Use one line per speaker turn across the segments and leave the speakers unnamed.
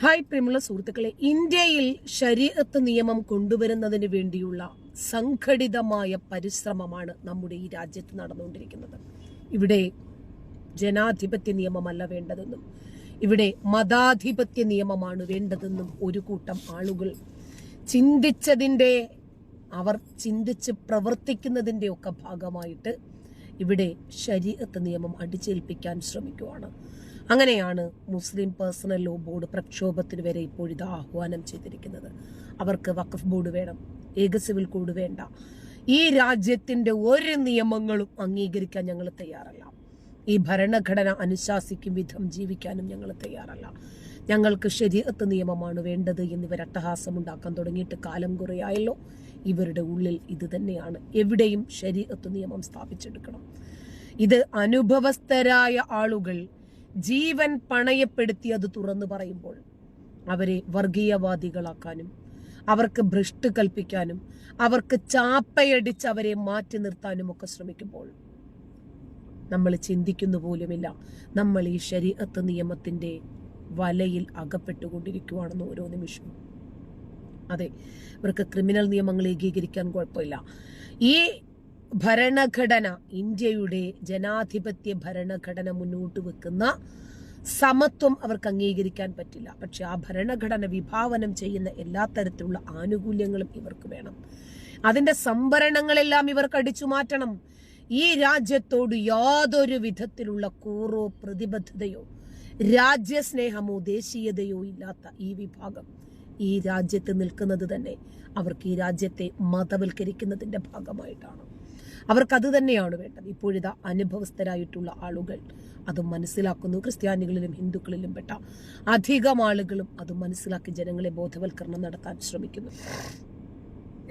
Hi പ്രിയമുള്ള സുഹൃത്തുക്കളെ ഇന്ത്യയിൽ ശരീരത്ത് നിയമം കൊണ്ടുവരുന്നതിന് വേണ്ടിയുള്ള സംഘടിതമായ പരിശ്രമമാണ് നമ്മുടെ ഈ രാജ്യത്ത് നടന്നുകൊണ്ടിരിക്കുന്നത്. ഇവിടെ ജനാധിപത്യ നിയമമല്ല വേണ്ടതെന്നും ഇവിടെ മതാധിപത്യ നിയമമാണ് വേണ്ടതെന്നും ഒരു കൂട്ടം ആളുകൾ ചിന്തിച്ചതിന്റെ അവർ ചിന്തിച്ച് പ്രവർത്തിക്കുന്നതിന്റെ ഒക്കെ ഭാഗമായിട്ട് ഇവിടെ ശരീരത്ത് നിയമം അടിച്ചേൽപ്പിക്കാൻ ശ്രമിക്കുവാണ്. അങ്ങനെയാണ് മുസ്ലിം പേഴ്സണൽ ലോ ബോർഡ് പ്രക്ഷോഭത്തിന് വരെ ഇപ്പോഴിത് ആഹ്വാനം ചെയ്തിരിക്കുന്നത്. അവർക്ക് വഖഫ് ബോർഡ് വേണം ഏക സിവിൽ കോഡ് വേണ്ട. ഈ രാജ്യത്തിന്റെ ഒരു നിയമങ്ങളും അംഗീകരിക്കാൻ ഞങ്ങൾ തയ്യാറല്ല. ഈ ഭരണഘടന അനുശാസിക്കും വിധം ജീവിക്കാനും ഞങ്ങൾ തയ്യാറല്ല. ഞങ്ങൾക്ക് ശരീരത്ത് നിയമമാണ് വേണ്ടത് എന്നിവർ അട്ടഹാസം ഉണ്ടാക്കാൻ തുടങ്ങിയിട്ട് കാലം കുറയായല്ലോ. ഇവരുടെ ഉള്ളിൽ ഇത് തന്നെയാണ്. എവിടെയും ശരീരത്ത് നിയമം സ്ഥാപിച്ചെടുക്കണം. ഇത് അനുഭവസ്ഥരായ ആളുകൾ ജീവൻ പണയപ്പെടുത്തി അത് തുറന്നു പറയുമ്പോൾ അവരെ വർഗീയവാദികളാക്കാനും അവർക്ക് ഭ്രഷ്ട് കൽപ്പിക്കാനും അവർക്ക് ചാപ്പയടിച്ച് അവരെ മാറ്റി നിർത്താനും ഒക്കെ ശ്രമിക്കുമ്പോൾ നമ്മൾ ചിന്തിക്കുന്നു പോലുമില്ല. നമ്മൾ ഈ ശരീരത്ത് നിയമത്തിന്റെ വലയിൽ അകപ്പെട്ടുകൊണ്ടിരിക്കുവാണെന്ന് ഓരോ നിമിഷവും. അതെ ഇവർക്ക് ക്രിമിനൽ നിയമങ്ങൾ ഏകീകരിക്കാൻ കുഴപ്പമില്ല. ഈ ഭരണഘടന ഇന്ത്യയുടെ ജനാധിപത്യ ഭരണഘടന മുന്നോട്ട് വെക്കുന്ന സമത്വം അവർക്ക് അംഗീകരിക്കാൻ പറ്റില്ല. പക്ഷെ ആ ഭരണഘടന വിഭാവനം ചെയ്യുന്ന എല്ലാ തരത്തിലുള്ള ആനുകൂല്യങ്ങളും ഇവർക്ക് വേണം. അതിന്റെ സംഭരണങ്ങളെല്ലാം ഇവർക്ക് അടിച്ചു മാറ്റണം. ഈ രാജ്യത്തോട് യാതൊരു വിധത്തിലുള്ള കൂറോ പ്രതിബദ്ധതയോ രാജ്യസ്നേഹമോ ദേശീയതയോ ഇല്ലാത്ത ഈ വിഭാഗം ഈ രാജ്യത്ത് നിൽക്കുന്നത് തന്നെ അവർക്ക് ഈ രാജ്യത്തെ മതവൽക്കരിക്കുന്നതിന്റെ ഭാഗമായിട്ടാണ്. അവർക്ക് അത് തന്നെയാണ് വേണ്ടത്. ഇപ്പോഴിതാ അനുഭവസ്ഥരായിട്ടുള്ള ആളുകൾ അത് മനസ്സിലാക്കുന്നു. ക്രിസ്ത്യാനികളിലും ഹിന്ദുക്കളിലും പെട്ട അധികം ആളുകളും അത് മനസ്സിലാക്കി ജനങ്ങളെ ബോധവൽക്കരണം നടത്താൻ ശ്രമിക്കുന്നു.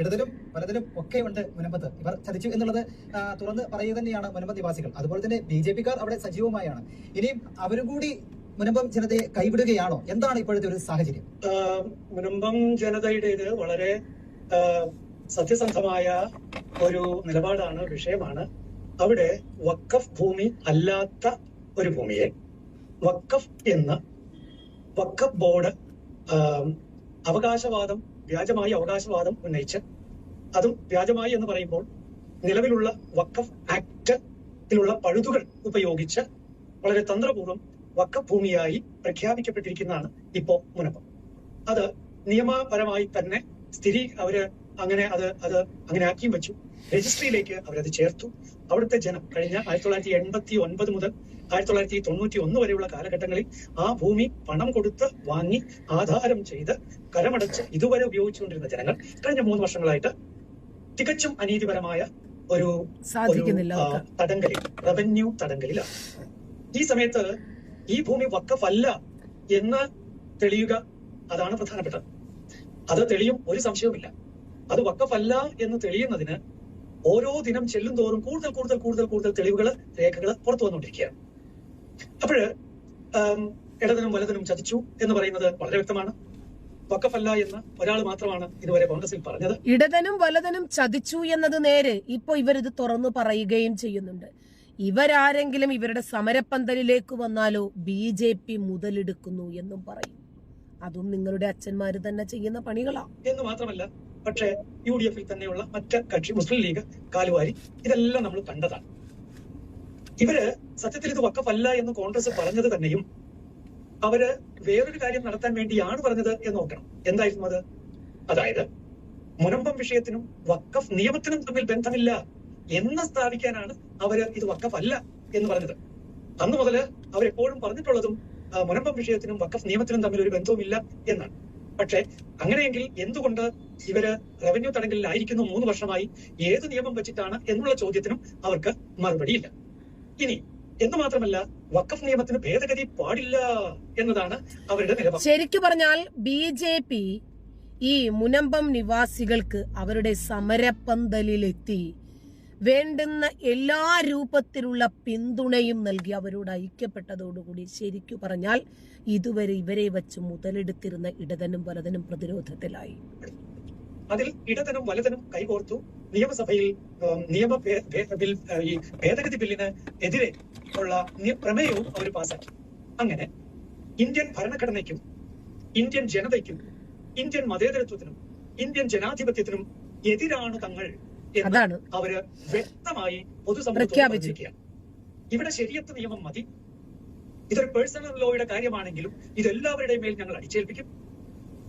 ഇടതിലും വലതിലും ഒക്കെ ഉണ്ട് മുനമ്പത്ത്. ഇവർ ചതിച്ചു എന്നുള്ളത് തുറന്ന് പറയുക തന്നെയാണ് മുനമ്പത്ത് നിവാസികൾ. അതുപോലെ തന്നെ ബി ജെ പിക്കാർ അവിടെ സജീവമായാണ് ഇനിയും അവരും കൂടി മുനമ്പം ജനതയെ കൈവിടുകയാണോ? എന്താണ് ഇപ്പോഴത്തെ ഒരു സാഹചര്യം?
മുനമ്പം ജനതയുടേത് വളരെ സത്യസന്ധമായ ഒരു നിലപാടാണ് ഒരു വിഷയമാണ്. അവിടെ വക്കഫ് ഭൂമി അല്ലാത്ത ഒരു ഭൂമിയെ വക്കഫ് എന്ന് വക്കഫ് ബോർഡ് അവകാശവാദം വ്യാജമായി അവകാശവാദം ഉന്നയിച്ച് അതും വ്യാജമായി എന്ന് പറയുമ്പോൾ നിലവിലുള്ള വക്കഫ് ആക്ടിലുള്ള പഴുതുകൾ ഉപയോഗിച്ച് വളരെ തന്ത്രപൂർവം വക്കഫ് ഭൂമിയായി പ്രഖ്യാപിക്കപ്പെട്ടിരിക്കുന്നതാണ് ഇപ്പോ മുനപ്പം. അത് നിയമപരമായി തന്നെ സ്ഥിരീ അവർ അങ്ങനെ അത് അത് അങ്ങനെ ആക്കിയും വെച്ചു. രജിസ്ട്രിയിലേക്ക് അവരത് ചേർത്തു. അവിടുത്തെ ജനം കഴിഞ്ഞ ആയിരത്തി തൊള്ളായിരത്തി എൺപത്തി ഒൻപത് മുതൽ ആയിരത്തി തൊള്ളായിരത്തി തൊണ്ണൂറ്റി ഒന്ന് വരെയുള്ള കാലഘട്ടങ്ങളിൽ ആ ഭൂമി പണം കൊടുത്ത് വാങ്ങി ആധാരം ചെയ്ത് കരമടച്ച് ഇതുവരെ ഉപയോഗിച്ചുകൊണ്ടിരുന്ന ജനങ്ങൾ കഴിഞ്ഞ മൂന്ന് വർഷങ്ങളായിട്ട് തികച്ചും അനീതിപരമായ ഒരു തടങ്കലിൽ റവന്യൂ തടങ്കലിലാണ് ഈ സമയത്ത് ഈ ഭൂമി വക്കഫല്ല എന്ന് തെളിയുക അതാണ് പ്രധാനപ്പെട്ടത്. അത് തെളിയും ഒരു സംശയവുമില്ല. അത് വക്കഫല്ല എന്ന് തെളിയുന്നതിന് ഓരോ ദിനം ചെല്ലും തോറും കൂടുതൽ കൂടുതൽ കൂടുതൽ കൂടുതൽ തെളിവുകൾ രേഖകൾ പുറത്തു വന്നുകൊണ്ടിരിക്കുകയാണ്. അപ്പോഴ് ഇടതിനും വലതിനും ചതിച്ചു എന്ന് പറയുന്നത് വളരെ വ്യക്തമാണ്. വക്കഫല്ല എന്ന് ഒരാൾ മാത്രമാണ് ഇതുവരെ കോൺഗ്രസിൽ പറഞ്ഞത്.
ഇടതനും വലതനും ചതിച്ചു എന്നത് നേരെ ഇപ്പൊ ഇവരിത് തുറന്നു പറയുകയും ചെയ്യുന്നുണ്ട്. ഇവരാരെങ്കിലും ഇവരുടെ സമരപ്പന്തലിലേക്ക് വന്നാലോ ബി ജെ പി മുതലെടുക്കുന്നു എന്നും പറയും. അതും നിങ്ങളുടെ അച്ഛന്മാര് തന്നെ ചെയ്യുന്ന പണികളാ.
എന്ന് മാത്രമല്ല പക്ഷേ യു ഡി എഫിൽ തന്നെയുള്ള മറ്റ് കക്ഷി മുസ്ലിം ലീഗ് കാലുവാരി ഇതെല്ലാം നമ്മൾ കണ്ടതാണ്. ഇവർ സത്യത്തിൽ ഇത് വക്കഫല്ല എന്ന് കോൺഗ്രസ് പറഞ്ഞത് തന്നെയും അവർ വേറൊരു കാര്യം നടത്താൻ വേണ്ടിയാണ് പറഞ്ഞത് എന്ന് നോക്കണം. എന്തായിരുന്നു അത്? അതായത് മുനമ്പം വിഷയത്തിനും വക്കഫ് നിയമത്തിനും തമ്മിൽ ബന്ധമില്ല എന്ന് സ്ഥാപിക്കാനാണ് അവർ ഇത് വക്കഫല്ല എന്ന് പറഞ്ഞത്. അന്ന് മുതൽ അവരെപ്പോഴും പറഞ്ഞിട്ടുള്ളതും മുനമ്പം വിഷയത്തിനും വക്കഫ് നിയമത്തിനും തമ്മിൽ ഒരു ബന്ധവുമില്ല എന്നാണ്. പക്ഷേ അങ്ങനെയെങ്കിൽ എന്തുകൊണ്ട് ഇവർ റവന്യൂ തടങ്കലിലായിരിക്കുന്നു മൂന്ന് വർഷമായി? ഏത് നിയമം വെച്ചിട്ടാണ് എന്നുള്ള ചോദ്യത്തിനും അവർക്ക് മറുപടിയില്ല. ഇനി എന്ന് മാത്രമല്ല വക്കഫ് നിയമത്തിന് ഭേദഗതി പാടില്ല എന്നതാണ് അവരുടെ നിലപാട്.
ശരിക്കു പറഞ്ഞാൽ ബി ജെ പി ഈ മുനമ്പം നിവാസികൾക്ക് അവരുടെ സമരപ്പന്തലിലെത്തി. വേണ്ടുന്ന എല്ലാ രൂപത്തിലുള്ള പിന്തുണയും നൽകി അവരോട് ഐക്യപ്പെട്ടതോടുകൂടി ശരിക്കു പറഞ്ഞാൽ ഇതുവരെ ഇവരെ വച്ച് മുതലെടുത്തിരുന്ന ഇടതനും വലതനും പ്രതിരോധത്തിലായി.
അതിൽ ഇടതനും വലതനും കൈകോർത്തു നിയമസഭയിൽ നിയമ ബിൽ ഈ ഭേദഗതി ബില്ലിന് എതിരെ ഉള്ള പ്രമേയവും അവർ പാസാക്കി. അങ്ങനെ ഇന്ത്യൻ ഭരണഘടനയ്ക്കും ഇന്ത്യൻ ജനതയ്ക്കും ഇന്ത്യൻ മതേതരത്വത്തിനും ഇന്ത്യൻ ജനാധിപത്യത്തിനും എതിരാണ് തങ്ങൾ
അതാണ്.
അവർ വ്യക്തമായി പൊതുസമൂഹം ഇവിടെ ശരിയത്ത് നിയമം മതി. ഇതൊരു പേഴ്സണൽ ലോയുടെ കാര്യമാണെങ്കിലും ഇതെല്ലാവരുടെയും മേൽ ഞങ്ങൾ അടിച്ചേൽപ്പിക്കും.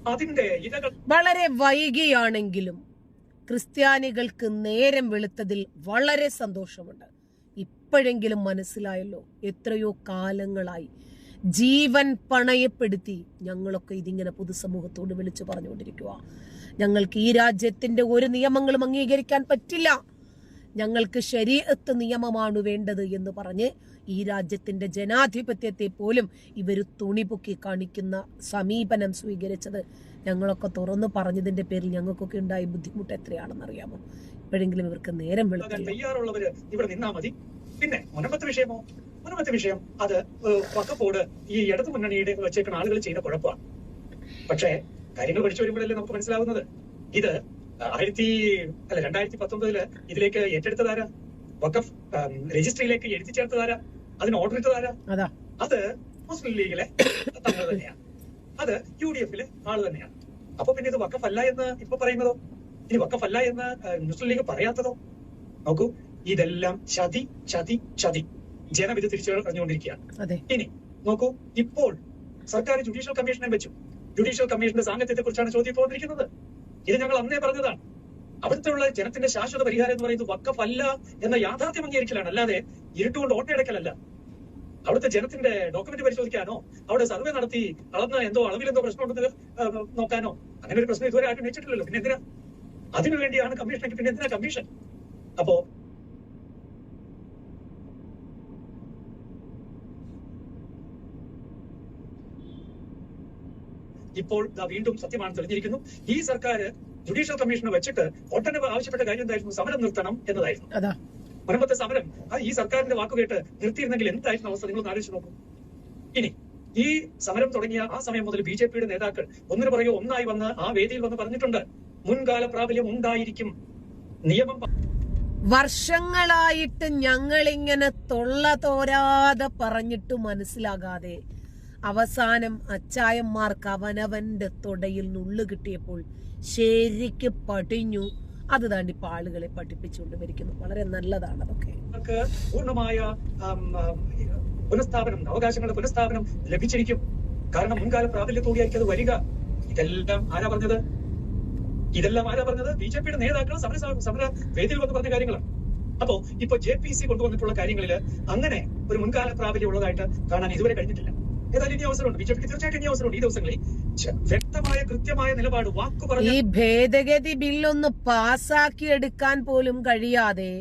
അതിന്റെ ഇതകൾ
വളരെ വൈകിയാണെങ്കിലും ക്രിസ്ത്യാനികൾക്ക് നേരം വെളുത്തതിൽ വളരെ സന്തോഷമുണ്ട്. ഇപ്പോഴെങ്കിലും മനസ്സിലായല്ലോ എത്രയോ കാലങ്ങളായി ജീവൻ പണയപ്പെടുത്തി ഞങ്ങളൊക്കെ ഇതിങ്ങനെ പൊതുസമൂഹത്തോട് വിളിച്ചു പറഞ്ഞുകൊണ്ടിരിക്കുക ഞങ്ങൾക്ക് ഈ രാജ്യത്തിന്റെ ഒരു നിയമങ്ങളും അംഗീകരിക്കാൻ പറ്റില്ല. ഞങ്ങൾക്ക് ശരീരത്ത് നിയമമാണ് വേണ്ടത് എന്ന് പറഞ്ഞ് ഈ രാജ്യത്തിന്റെ ജനാധിപത്യത്തെ പോലും ഇവർ തുണിപൊക്കി കാണിക്കുന്ന സമീപനം സ്വീകരിച്ചത്. ഞങ്ങളൊക്കെ തുറന്നു പറഞ്ഞതിന്റെ പേരിൽ ഞങ്ങൾക്കൊക്കെ ഉണ്ടായ ബുദ്ധിമുട്ട് എത്രയാണെന്ന് അറിയാമോ ഇപ്പോഴെങ്കിലും ഇവർക്ക് നേരം വെളുത്തല്ലോ.
പിന്നെ മുനമ്പത്തെ വിഷയമോ? മുനമ്പത്തെ വിഷയം അത് വക്കപ്പോട് ഈ ഇടതു മുന്നണിയുടെ വെച്ചേക്കുന്ന ആളുകൾ ചെയ്ത കുഴപ്പമാണ്. പക്ഷേ കാര്യങ്ങൾ പഠിച്ചു വരുമ്പോഴല്ലേ നമുക്ക് മനസ്സിലാവുന്നത്? ഇത് ആയിരത്തി അല്ല രണ്ടായിരത്തി പത്തൊമ്പതിൽ ഇതിലേക്ക് ഏറ്റെടുത്തതാരാ? വക്കഫ് രജിസ്ട്രിയിലേക്ക് എഴുതി ചേർത്തതാരാ? അതിന് ഓർഡർ ഇട്ടതാരാ?
അതാ.
മുസ്ലിം ലീഗിലെ തങ്ങൾ തന്നെയാണ് അത് യു ഡി എഫിലെ ആൾ തന്നെയാണ് അപ്പൊ പിന്നെ ഇത് വക്കഫല്ല എന്ന് ഇപ്പൊ പറയുന്നതോ? ഇനി അല്ല എന്ന് മുസ്ലിം ലീഗ് പറയാത്തതോ? നോക്കൂ ഇതെല്ലാം ചതി ചതി ചതി. ജനം ഇത് തിരിച്ചറിഞ്ഞുകൊണ്ടിരിക്കുകയാണ്. ഇനി നോക്കൂ ഇപ്പോൾ സർക്കാർ ജുഡീഷ്യൽ കമ്മീഷനെ വെച്ചു. ജുഡീഷ്യൽ കമ്മീഷന്റെ സാങ്കത്യത്തെ കുറിച്ചാണ് ചോദ്യം പോകുന്നിരിക്കുന്നത് ഇത് ഞങ്ങൾ അന്നേ പറഞ്ഞതാണ്. അവിടുത്തെ ഉള്ള ജനത്തിന്റെ ശാശ്വത പരിഹാരം എന്ന് പറയുന്നത് വക്കഫല്ല എന്ന യാഥാർത്ഥ്യം അംഗീകരിക്കലാണ്. അല്ലാതെ ഇരുട്ടുകൊണ്ട് ഓട്ടയടക്കലല്ല. അവിടുത്തെ ജനത്തിന്റെ ഡോക്യുമെന്റ് പരിശോധിക്കാനോ അവിടെ സർവേ നടത്തി അളന്ന എന്തോ അളവിൽ എന്തോ പ്രശ്നമുണ്ടെന്ന് നോക്കാനോ അങ്ങനെ ഒരു പ്രശ്നം ഇതുവരെ ആരും വെച്ചിട്ടില്ലല്ലോ പിന്നെ എന്തിനാ? അതിനു വേണ്ടിയാണ് കമ്മീഷൻ പിന്നെ എന്തിനാ കമ്മീഷൻ അപ്പോ ഇപ്പോൾ വീണ്ടും സത്യമാണ് തെളിഞ്ഞിരിക്കുന്നു. ഈ സർക്കാർ ജുഡീഷ്യൽ കമ്മീഷനെ വെച്ചിട്ട് ഒട്ടനവ് ആവശ്യപ്പെട്ട കാര്യം എന്തായിരുന്നു സമരം നിർത്തണം എന്നതായിരുന്നു.
അതാ.
മുൻപത്തെ സമരം അത് ഈ സർക്കാരിന്റെ വാക്കുകേട്ട് നിർത്തിയിരുന്നെങ്കിൽ എന്തായിരുന്നു അവസ്ഥ? നിങ്ങൾ ആലോചിച്ച് നോക്കും. ഇനി ഈ സമരം തുടങ്ങിയ ആ സമയം മുതൽ ബി ജെ പിയുടെ നേതാക്കൾ ഒന്നിനു പുറകെ ഒന്നായി വന്ന് ആ വേദിയിൽ വന്ന് പറഞ്ഞിട്ടുണ്ട് മുൻകാല പ്രാബല്യം ഉണ്ടായിരിക്കും. നിയമം
വർഷങ്ങളായിട്ട് ഞങ്ങളിങ്ങനെ തൊള്ള തോരാതെ പറഞ്ഞിട്ട് മനസ്സിലാകാതെ അവസാനം അച്ചായന്മാർക്ക് അവനവന്റെ തൊടയിൽ നുള്ളു കിട്ടിയപ്പോൾ ശരിക്ക് പടിഞ്ഞു. അത് താണ്ടി പാളുകളെ പഠിപ്പിച്ചുകൊണ്ട് വരിക്കുന്നു വളരെ നല്ലതാണ് അതൊക്കെ.
പൂർണമായ പുനഃസ്ഥാപനം അവകാശങ്ങളുടെ പുനഃസ്ഥാപനം ലഭിച്ചിരിക്കും. കാരണം മുൻകാല പ്രാബല്യത്തോടെയായിരിക്കും അത് വരിക. ഇതെല്ലാം ആരാ പറഞ്ഞത്? ഇതെല്ലാം ആരാ പറഞ്ഞത്? ബി ജെ പിയുടെ നേതാക്കൾ സമര സമര വേദിയിൽ വന്ന് പറഞ്ഞ കാര്യങ്ങളാണ്. അപ്പോ ഇപ്പൊ ജെ പി സി കൊണ്ടുവന്നിട്ടുള്ള കാര്യങ്ങളിൽ അങ്ങനെ ഒരു മുൻകാല പ്രാബല്യം ഉള്ളതായിട്ട് കാണാൻ ഇതുവരെ കഴിഞ്ഞിട്ടില്ല. ഏതായാലും ഇനി അവസരമുണ്ട്. ബിജെപിക്ക് തീർച്ചയായിട്ടും ഇനി അവസരമുണ്ട്. ഈ ദിവസങ്ങളിൽ വ്യക്തമായ കൃത്യമായ നിലപാട് വാക്ക് പറഞ്ഞു
ഈ ഭേദഗതി ബില്ലൊന്ന് പാസാക്കി എടുക്കാൻ പോലും കഴിയാതെ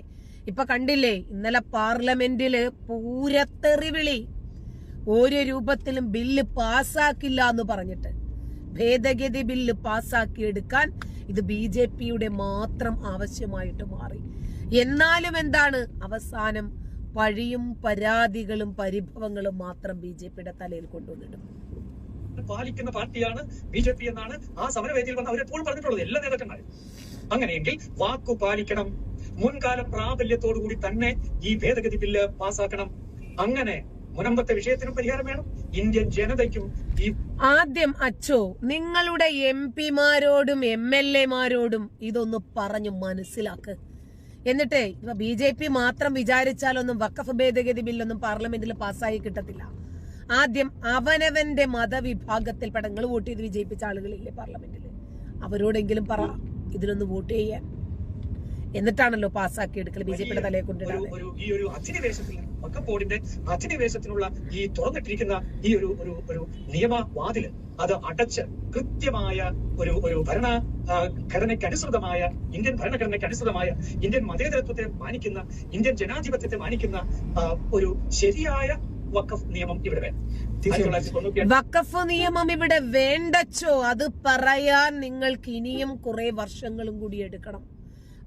ഇപ്പൊ കണ്ടില്ലേ ഇന്നലെ പാർലമെന്റിൽ പൂരത്തെറി വിളി ഒരു രൂപത്തിലും ബില്ല് പാസാക്കില്ല എന്ന് പറഞ്ഞിട്ട്. ഭേദഗതി ബില്ല് പാസാക്കി എടുക്കാൻ ഇത് ബി ജെ പിയുടെ മാത്രം ആവശ്യമായിട്ട് മാറി. എന്നാലും എന്താണ് അവസാനം പഴിയും പരാതികളും പരിഭവങ്ങളും മാത്രം ബി ജെ പിയുടെ തലയിൽ കൊണ്ടുവന്നിടും.
പാലിക്കുന്ന പാർട്ടിയാണ് ബി ജെ പി എന്നാണ് ആ സമരവേദിയിൽ വന്ന് അവരെ പറഞ്ഞിട്ടുള്ളത്. എല്ലാ നേതാക്കന്മാരും. അങ്ങനെയെങ്കിൽ വാക്കു പാലിക്കണം. മുൻകാല പ്രാബല്യത്തോടു കൂടി തന്നെ ഈ ഭേദഗതി ബില്ല് പാസാക്കണം. അങ്ങനെ മുനമ്പത്തെ വിഷയത്തിനും പരിഹാരം വേണം. ഇന്ത്യൻ ജനതയ്ക്കും ഈ
ആദ്യം അച്ചോ നിങ്ങളുടെ എം പിമാരോടും എം എൽ എമാരോടും ഇതൊന്ന് പറഞ്ഞു മനസ്സിലാക്ക്. എന്നിട്ടേ ഇപ്പൊ ബി ജെ പി മാത്രം വിചാരിച്ചാലൊന്നും വക്കഫ് ഭേദഗതി ബില്ലൊന്നും പാർലമെന്റിൽ പാസ്സായി കിട്ടത്തില്ല. ആദ്യം അവനവന്റെ മതവിഭാഗത്തിൽ നിങ്ങൾ വോട്ട് ചെയ്ത് വിജയിപ്പിച്ച ആളുകളില്ലേ പാർലമെന്റിൽ അവരോടെങ്കിലും പറ ഇതിലൊന്ന് വോട്ട് ചെയ്യാൻ. എന്നിട്ടാണല്ലോ പാസ്സാക്കി എടുക്കൽ ബി ജെ പിയുടെ തലയെ
ഒരു ഈ ഒരു അധിനിവേശത്തിൽ വക്കപ്പോടിന്റെ അധിനിവേശത്തിനുള്ള ഈ തുറന്നിട്ടിരിക്കുന്ന ഈ ഒരു ഒരു ഒരു നിയമവാതിൽ അത് അടച്ച് കൃത്യമായ ഒരു ഒരു ഭരണ ഘടനയ്ക്ക് അനുസൃതമായ ഇന്ത്യൻ ഭരണഘടനയ്ക്ക് അനുസൃതമായ ഇന്ത്യൻ മതേതരത്വത്തെ മാനിക്കുന്ന ഇന്ത്യൻ ജനാധിപത്യത്തെ മാനിക്കുന്ന ഒരു ശരിയായ വക്കഫ് നിയമം ഇവിടെ വേണം വക്കഫ്
വഖഫ് നിയമം ഇവിടെ വേണ്ടച്ചോ? അത് പറയാൻ നിങ്ങൾക്ക് ഇനിയും കുറെ വർഷങ്ങളും കൂടി എടുക്കണം.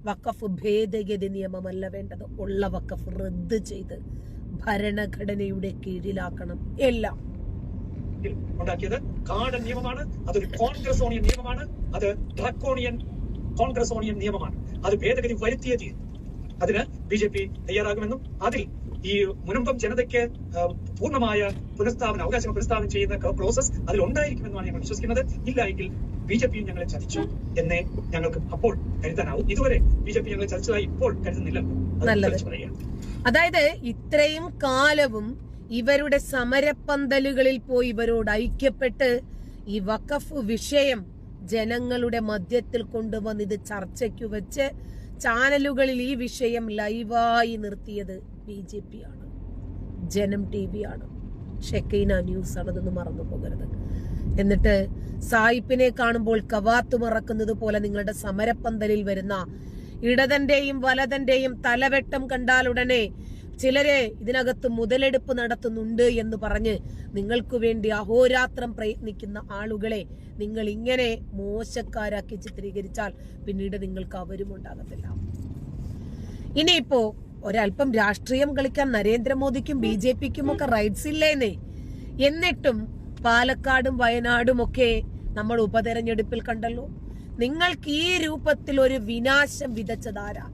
വഖഫ് ഭേദഗതി നിയമമല്ല വേണ്ടത്. ഉള്ള വക്കഫ് റദ്ദ് ചെയ്ത് ഭരണഘടനയുടെ കീഴിലാക്കണം. എല്ലാം.
ഉണ്ടാക്കിയത് കാടൻ നിയമമാണ്. അതൊരു കോൺഗ്രസോണിയൻ നിയമമാണ്. അത് ഡ്രക്കോണിയൻ കോൺഗ്രസോണിയൻ നിയമമാണ്. അത് ഭേദഗതി വരുത്തിയേ തീരും. അതിന് ബി ജെ പി തയ്യാറാകുമെന്നും അതിൽ ഈ മുനമ്പം ജനതയ്ക്ക് പൂർണമായ പുനഃസ്ഥാപനം അവകാശങ്ങൾ പുനഃസ്ഥാപനം ചെയ്യുന്ന പ്രോസസ് അതിൽ ഉണ്ടായിരിക്കുമെന്നാണ് ഞങ്ങൾ വിശ്വസിക്കുന്നത്. ഇല്ല എങ്കിൽ ബി ജെ പിയും ഞങ്ങളെ ചതിച്ചു എന്നേ ഞങ്ങൾക്ക് അപ്പോൾ കരുതാനാവും. ഇതുവരെ ബി ജെ പി ഞങ്ങളെ ചതിച്ചതായി ഇപ്പോൾ കരുതുന്നില്ല.
അതായത് ഇത്രയും കാലവും ഇവരുടെ സമരപ്പന്തലുകളിൽ പോയി ഇവരോട് ഐക്യപ്പെട്ട് ഈ വഖഫ് വിഷയം ജനങ്ങളുടെ മധ്യത്തിൽ കൊണ്ടുവന്ന് ഇത് ചർച്ചയ്ക്ക് വെച്ച് ചാനലുകളിൽ ഈ വിഷയം ലൈവായി നിർത്തിയത് ബി ജെ പി ആണ്. ജനം ടി വി ആണ്. ഷെക്കൈന ന്യൂസ് ആണ് ഇതൊന്നും മറന്നു പോകരുത്. എന്നിട്ട് സായിപ്പിനെ കാണുമ്പോൾ കവാത്ത് മറക്കുന്നത് പോലെ നിങ്ങളുടെ സമരപ്പന്തലിൽ വരുന്ന ഇടതന്റെയും വലതന്റെയും തലവെട്ടം കണ്ടാലുടനെ ചിലരെ ഇതിനകത്ത് മുതലെടുപ്പ് നടത്തുന്നുണ്ട് എന്ന് പറഞ്ഞ് നിങ്ങൾക്ക് വേണ്ടി അഹോരാത്രം പ്രയത്നിക്കുന്ന ആളുകളെ നിങ്ങൾ ഇങ്ങനെ മോശക്കാരാക്കി ചിത്രീകരിച്ചാൽ പിന്നീട് നിങ്ങൾക്ക് അവരും ഉണ്ടാകത്തില്ല. ഇനിയിപ്പോ ഒരല്പം രാഷ്ട്രീയം കളിക്കാൻ നരേന്ദ്രമോദിക്കും ബി ജെ പിക്കും ഒക്കെ റൈറ്റ്സ് ഇല്ലേന്നേ. എന്നിട്ടും പാലക്കാടും വയനാടും ഒക്കെ നമ്മൾ ഉപതെരഞ്ഞെടുപ്പിൽ കണ്ടല്ലോ. നിങ്ങൾക്ക് ഈ രൂപത്തിൽ ഒരു വിനാശം വിതച്ചതാരാ?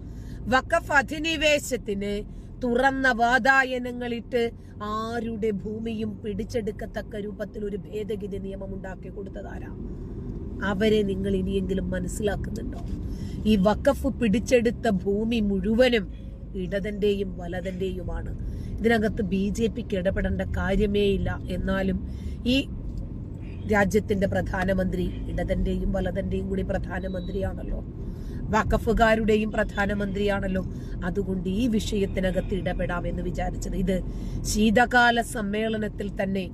വഖഫ് അധിനിവേശത്തിന് തുറന്ന വാതായനങ്ങളിട്ട് ആരുടെ ഭൂമിയും പിടിച്ചെടുക്കത്തക്ക രൂപത്തിൽ ഒരു ഭേദഗതി നിയമം ഉണ്ടാക്കി കൊടുത്തതാരാ? അവരെ നിങ്ങൾ ഇനിയെങ്കിലും മനസ്സിലാക്കുന്നുണ്ടോ? ഈ വഖഫ് പിടിച്ചെടുത്ത ഭൂമി മുഴുവനും ഇടതന്റെയും വലതന്റെയുമാണ്. ഇതിനകത്ത് ബി ജെ പിക്ക് ഇടപെടേണ്ട കാര്യമേ ഇല്ല എന്നാലും ഈ രാജ്യത്തിന്റെ പ്രധാനമന്ത്രി ഇടതന്റെയും വലതന്റെയും കൂടി പ്രധാനമന്ത്രിയാണല്ലോ. വഖഫുകാരുടെയും പ്രധാനമന്ത്രിയാണല്ലോ. അതുകൊണ്ട് ഈ വിഷയത്തിനകത്ത് ഇടപെടാം എന്ന് വിചാരിച്ചത്. ഇത് ശീതകാല സമ്മേളനത്തിൽ തന്നെ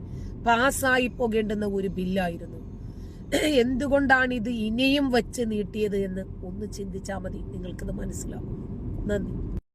പാസ്സായി പോകേണ്ടുന്ന ഒരു ബില്ലായിരുന്നു. എന്തുകൊണ്ടാണ് ഇത് ഇനിയും വച്ച് നീട്ടിയത് എന്ന് ഒന്ന് ചിന്തിച്ചാൽ മതി. നിങ്ങൾക്കത് മനസ്സിലാവും നന്ദി.